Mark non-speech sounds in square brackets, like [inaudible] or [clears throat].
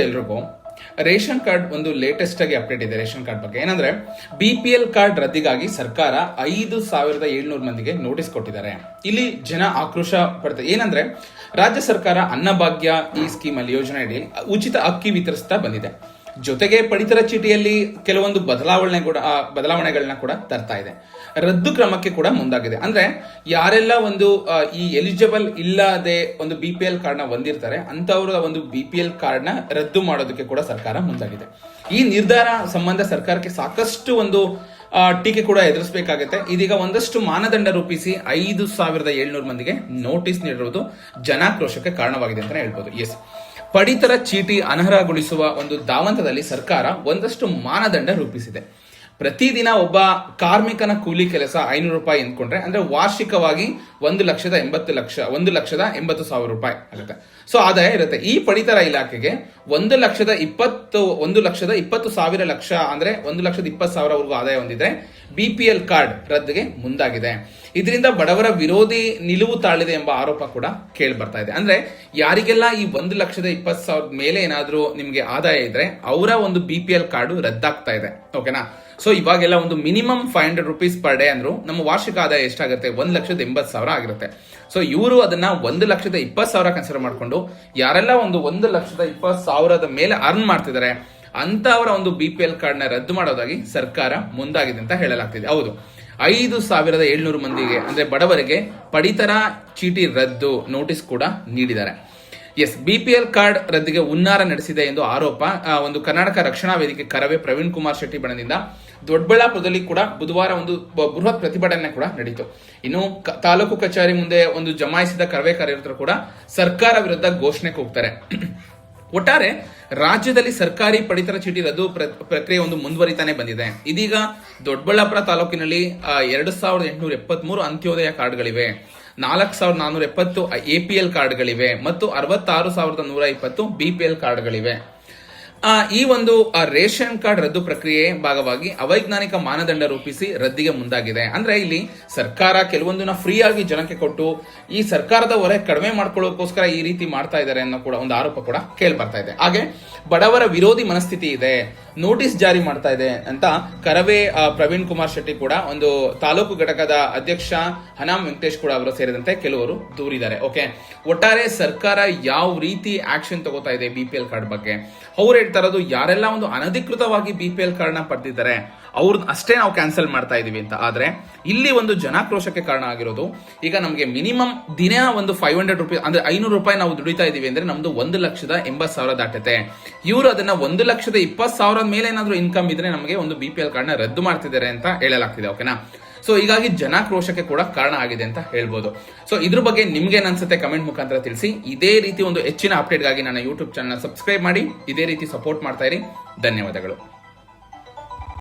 ಎಲ್ರಿಗೂ, ration card ಒಂದು latest ಆಗಿ ಅಪ್ಡೇಟ್ ಇದೆ ರೇಷನ್ ಕಾರ್ಡ್ ಬಗ್ಗೆ. ಏನಂದ್ರೆ ಬಿ ಪಿ ಎಲ್ ಕಾರ್ಡ್ ರದ್ದಿಗಾಗಿ ಸರ್ಕಾರ ಐದು ಸಾವಿರದ ಏಳ್ನೂರು ಮಂದಿಗೆ ನೋಟಿಸ್ ಕೊಟ್ಟಿದ್ದಾರೆ. ಇಲ್ಲಿ ಜನ ಆಕ್ರೋಶ ಪಡ್ತಾರೆ ಏನಂದ್ರೆ, ರಾಜ್ಯ ಸರ್ಕಾರ ಅನ್ನಭಾಗ್ಯ ಈ ಸ್ಕೀಮ್ ಅಲ್ಲಿ ಯೋಜನೆ ಅಡಿ ಉಚಿತ ಅಕ್ಕಿ ವಿತರಿಸ್ತಾ ಬಂದಿದೆ. ಜೊತೆಗೆ ಪಡಿತರ ಚೀಟಿಯಲ್ಲಿ ಕೆಲವೊಂದು ಬದಲಾವಣೆ ಕೂಡ ಬದಲಾವಣೆಗಳನ್ನ ಕೂಡ ತರ್ತಾ ಇದೆ. ರದ್ದು ಕ್ರಮಕ್ಕೆ ಕೂಡ ಮುಂದಾಗಿದೆ. ಅಂದ್ರೆ ಯಾರೆಲ್ಲ ಒಂದು ಈ ಎಲಿಜಿಬಲ್ ಇಲ್ಲದೆ ಒಂದು ಬಿ ಪಿ ಎಲ್ ಕಾರ್ಡ್ನ ಹೊಂದಿರ್ತಾರೆ ಅಂತವರ ಒಂದು ಬಿ ಪಿ ಎಲ್ ಕಾರ್ಡ್ನ ರದ್ದು ಮಾಡೋದಕ್ಕೆ ಕೂಡ ಸರ್ಕಾರ ಮುಂದಾಗಿದೆ. ಈ ನಿರ್ಧಾರ ಸಂಬಂಧ ಸರ್ಕಾರಕ್ಕೆ ಸಾಕಷ್ಟು ಒಂದು ಟೀಕೆ ಕೂಡ ಎದುರಿಸಬೇಕಾಗುತ್ತೆ. ಇದೀಗ ಒಂದಷ್ಟು ಮಾನದಂಡ ರೂಪಿಸಿ ಐದು ಸಾವಿರದ ಏಳ್ನೂರು ಮಂದಿಗೆ ನೋಟಿಸ್ ನೀಡಿರುವುದು ಜನಾಕ್ರೋಶಕ್ಕೆ ಕಾರಣವಾಗಿದೆ ಅಂತ ಹೇಳ್ಬೋದು. ಎಸ್ ಪಡಿತರ ಚೀಟಿ ಅನರ್ಹಗೊಳಿಸುವ ಒಂದು ದಾವಂತದಲ್ಲಿ ಸರ್ಕಾರ ಒಂದಷ್ಟು ಮಾನದಂಡ ರೂಪಿಸಿದೆ. ಪ್ರತಿದಿನ ಒಬ್ಬ ಕಾರ್ಮಿಕನ ಕೂಲಿ ಕೆಲಸ ಐನೂರು ರೂಪಾಯಿ ಎಂದ್ಕೊಂಡ್ರೆ, ಅಂದ್ರೆ ವಾರ್ಷಿಕವಾಗಿ ಒಂದು ಲಕ್ಷದ ಎಂಬತ್ತು ಲಕ್ಷ, ಒಂದು ಲಕ್ಷದ ಎಂಬತ್ತು ಸಾವಿರ ರೂಪಾಯಿ ಆಗುತ್ತೆ. ಸೊ ಆದಾಯ ಇರುತ್ತೆ. ಈ ಪಡಿತರ ಇಲಾಖೆಗೆ ಒಂದು ಲಕ್ಷದ ಇಪ್ಪತ್ತು, ಒಂದು ಲಕ್ಷದ ಇಪ್ಪತ್ತು ಸಾವಿರ ಲಕ್ಷ ಅಂದ್ರೆ ಒಂದು ಲಕ್ಷದ ಇಪ್ಪತ್ತು ಸಾವಿರವರೆಗೂ ಆದಾಯ ಹೊಂದಿದ್ರೆ ಬಿ ಪಿ ಎಲ್ ಕಾರ್ಡ್ ರದ್ದಿಗೆ ಮುಂದಾಗಿದೆ. ಇದರಿಂದ ಬಡವರ ವಿರೋಧಿ ನಿಲುವು ತಾಳಿದೆ ಎಂಬ ಆರೋಪ ಕೂಡ ಕೇಳಿ ಬರ್ತಾ ಇದೆ. ಅಂದ್ರೆ ಯಾರಿಗೆಲ್ಲ ಈ ಒಂದು ಲಕ್ಷದ ಇಪ್ಪತ್ತು ಸಾವಿರದ ಮೇಲೆ ಏನಾದರೂ ನಿಮಗೆ ಆದಾಯ ಇದ್ರೆ ಅವರ ಒಂದು ಬಿ ಪಿ ಎಲ್ ಕಾರ್ಡು ರದ್ದಾಗ್ತಾ ಇದೆ. ಓಕೆನಾ ಸೊ ಇವಾಗೆಲ್ಲ ಒಂದು minimum five hundred rupees per day ಅಂದ್ರು ನಮ್ಮ ವಾರ್ಷಿಕ ಆದಾಯ ಎಷ್ಟಾಗುತ್ತೆ? ಒಂದು ಲಕ್ಷದ ಎಂಬತ್ತು ಸಾವಿರ. ಆಗಿರುತ್ತೆ. ಸೊ ಇವರು ಅದನ್ನ ಒಂದು ಲಕ್ಷದ ಇಪ್ಪತ್ತು ಸಾವಿರ ಕನ್ಸಿಡರ್ ಮಾಡ್ಕೊಂಡು, ಯಾರೆಲ್ಲ ಒಂದು ಒಂದು ಲಕ್ಷದ ಇಪ್ಪತ್ತು ಸಾವಿರದ ಮೇಲೆ ಅರ್ನ್ ಮಾಡ್ತಿದ್ದಾರೆ ಅಂತವರ ಒಂದು ಬಿ ಪಿ ಎಲ್ ಕಾರ್ಡ್ನ ರದ್ದು ಮಾಡೋದಾಗಿ ಸರ್ಕಾರ ಮುಂದಾಗಿದೆ ಅಂತ ಹೇಳಲಾಗ್ತಿದೆ. ಹೌದು. ಐದು ಸಾವಿರದ ಏಳ್ನೂರು ಮಂದಿಗೆ, ಅಂದ್ರೆ ಬಡವರಿಗೆ ಪಡಿತರ ಚೀಟಿ ರದ್ದು ನೋಟಿಸ್ ಕೂಡ ನೀಡಿದ್ದಾರೆ. ಎಸ್ ಬಿಪಿಎಲ್ ಕಾರ್ಡ್ ರದ್ದಿಗೆ ಹುನ್ನಾರ ನಡೆಸಿದೆ ಎಂದು ಆರೋಪ. ಒಂದು ಕರ್ನಾಟಕ ರಕ್ಷಣಾ ವೇದಿಕೆ ಕರವೇ ಪ್ರವೀಣ್ ಕುಮಾರ್ ಶೆಟ್ಟಿ ಬಣದಿಂದ ದೊಡ್ಡಬಳ್ಳಾಪುರದಲ್ಲಿ ಕೂಡ ಬುಧವಾರ ಒಂದು ಬೃಹತ್ ಪ್ರತಿಭಟನೆ ಕೂಡ ನಡೀತು. ಇನ್ನು ತಾಲೂಕು ಕಚೇರಿ ಮುಂದೆ ಒಂದು ಜಮಾಯಿಸಿದ ಕರವೇ ಕಾರ್ಯಕರ್ತರು ಕೂಡ ಸರ್ಕಾರ ವಿರುದ್ಧ ಘೋಷಣೆ ಕೂಗ್ತಾರೆ [clears throat] ಒಟ್ಟಾರೆ ರಾಜ್ಯದಲ್ಲಿ ಸರ್ಕಾರಿ ಪಡಿತರ ಚೀಟಿ ರದ್ದು ಪ್ರ- ಪ್ರಕ್ರಿಯೆ ಒಂದು ಮುಂದುವರಿತಾನೆ ಬಂದಿದೆ. ಇದೀಗ ದೊಡ್ಡಬಳ್ಳಾಪುರ ತಾಲೂಕಿನಲ್ಲಿ ಎರಡು ಸಾವಿರದ ಎಂಟುನೂರ ಎಪ್ಪತ್ಮೂರು ಅಂತ್ಯೋದಯ ಕಾರ್ಡ್ಗಳಿವೆ. ನಾಲ್ಕು ಸಾವಿರದ ನಾನೂರ ಎಪ್ಪತ್ತು ಎ ಪಿ ಎಲ್ ಕಾರ್ಡ್ಗಳಿವೆ ಮತ್ತು ಅರವತ್ತಾರು ಸಾವಿರದ ನೂರ ಇಪ್ಪತ್ತು ಬಿಪಿಎಲ್ ಕಾರ್ಡ್ಗಳಿವೆ ಆ, ಈ ಒಂದು ಆ, ರೇಷನ್ ಕಾರ್ಡ್ ರದ್ದು ಪ್ರಕ್ರಿಯೆ ಭಾಗವಾಗಿ ಅವೈಜ್ಞಾನಿಕ ಮಾನದಂಡ ರೂಪಿಸಿ ರದ್ದಿಗೆ ಮುಂದಾಗಿದೆ. ಅಂದ್ರೆ ಇಲ್ಲಿ ಸರ್ಕಾರ ಕೆಲವೊಂದನ್ನ ಫ್ರೀ ಆಗಿ ಜನಕ್ಕೆ ಕೊಟ್ಟು ಈ ಸರ್ಕಾರದ ಹೊರೆ ಕಡಿಮೆ ಮಾಡ್ಕೊಳ್ಳೋಕೋಸ್ಕರ ಈ ರೀತಿ ಮಾಡ್ತಾ ಇದ್ದಾರೆ ಅನ್ನೋ ಕೂಡ ಒಂದು ಆರೋಪ ಕೂಡ ಕೇಳಿ ಬರ್ತಾ ಇದೆ. ಹಾಗೆ ಬಡವರ ವಿರೋಧಿ ಮನಸ್ಥಿತಿ ಇದೆ ನೋಟಿಸ್ ಜಾರಿ ಮಾಡ್ತಾ ಇದೆ ಅಂತ ಕರವೇ ಪ್ರವೀಣ್ ಕುಮಾರ್ ಶೆಟ್ಟಿ ಕೂಡ ಒಂದು ತಾಲೂಕು ಘಟಕದ ಅಧ್ಯಕ್ಷ ಹನಾಮ್ ವೆಂಕಟೇಶ್ ಕೂಡ ಅವರು ಸೇರಿದಂತೆ ಕೆಲವರು ದೂರಿದ್ದಾರೆ. ಓಕೆ ಒಟ್ಟಾರೆ ಸರ್ಕಾರ ಯಾವ ರೀತಿ ಆಕ್ಷನ್ ತಗೋತಾ ಇದೆ ಬಿ ಪಿ ಎಲ್ ಕಾರ್ಡ್ ಬಗ್ಗೆ? ಅವ್ರು ಹೇಳ್ತಾ ಇರೋದು ಯಾರೆಲ್ಲ ಒಂದು ಅನಧಿಕೃತವಾಗಿ ಬಿ ಪಿ ಎಲ್ ಕಾರ್ಡ್ನ ಪಡೆದಿದ್ದಾರೆ ಅವ್ರನ್ನ ಅಷ್ಟೇ ನಾವು ಕ್ಯಾನ್ಸಲ್ ಮಾಡ್ತಾ ಇದೀವಿ ಅಂತ. ಆದ್ರೆ, ಇಲ್ಲಿ ಒಂದು ಜನಾಕ್ರೋಶಕ್ಕೆ ಕಾರಣ ಆಗಿರೋದು, ಈಗ ನಮಗೆ ಮಿನಿಮಮ್ ದಿನ ಒಂದು ಫೈವ್ ಹಂಡ್ರೆಡ್ ರುಪೀಸ್ ಅಂದ್ರೆ ಐನೂರು ರೂಪಾಯಿ ನಾವು ದುಡಿತಾ ಇದೀವಿ ಅಂದ್ರೆ ನಮ್ದು ಒಂದು ಲಕ್ಷದ ಎಂಬತ್ತು ಸಾವಿರ ದಾಟುತ್ತೆ. ಇವರು ಅದನ್ನ ಒಂದು ಲಕ್ಷದ ಇಪ್ಪತ್ತು ಸಾವಿರದ ಮೇಲೆ ಏನಾದ್ರೂ ಇನ್ಕಮ್ ಇದ್ರೆ ನಮಗೆ ಒಂದು ಬಿ ಪಿ ಎಲ್ ಕಾರ್ಡ್ನ ರದ್ದು ಮಾಡ್ತಿದ್ದಾರೆ ಅಂತ ಹೇಳಲಾಗ್ತಿದೆ ಓಕೆನಾ ಸೊ ಹೀಗಾಗಿ ಜನಾಕ್ರೋಶಕ್ಕೆ ಕೂಡ ಕಾರಣ ಆಗಿದೆ ಅಂತ ಹೇಳ್ಬೋದು. ಸೊ ಇದ್ರ ಬಗ್ಗೆ ನಿಮ್ಗೆ ಅನ್ಸುತ್ತೆ ಕಮೆಂಟ್ ಮುಖಾಂತರ ತಿಳಿಸಿ. ಇದೇ ರೀತಿ ಒಂದು ಹೆಚ್ಚಿನ ಅಪ್ಡೇಟ್ಗಾಗಿ ನನ್ನ ಯೂಟ್ಯೂಬ್ ಚಾನಲ್ ಸಬ್ಸ್ಕ್ರೈಬ್ ಮಾಡಿ. ಇದೇ ರೀತಿ ಸಪೋರ್ಟ್ ಮಾಡ್ತಾ ಇರಿ. ಧನ್ಯವಾದಗಳು.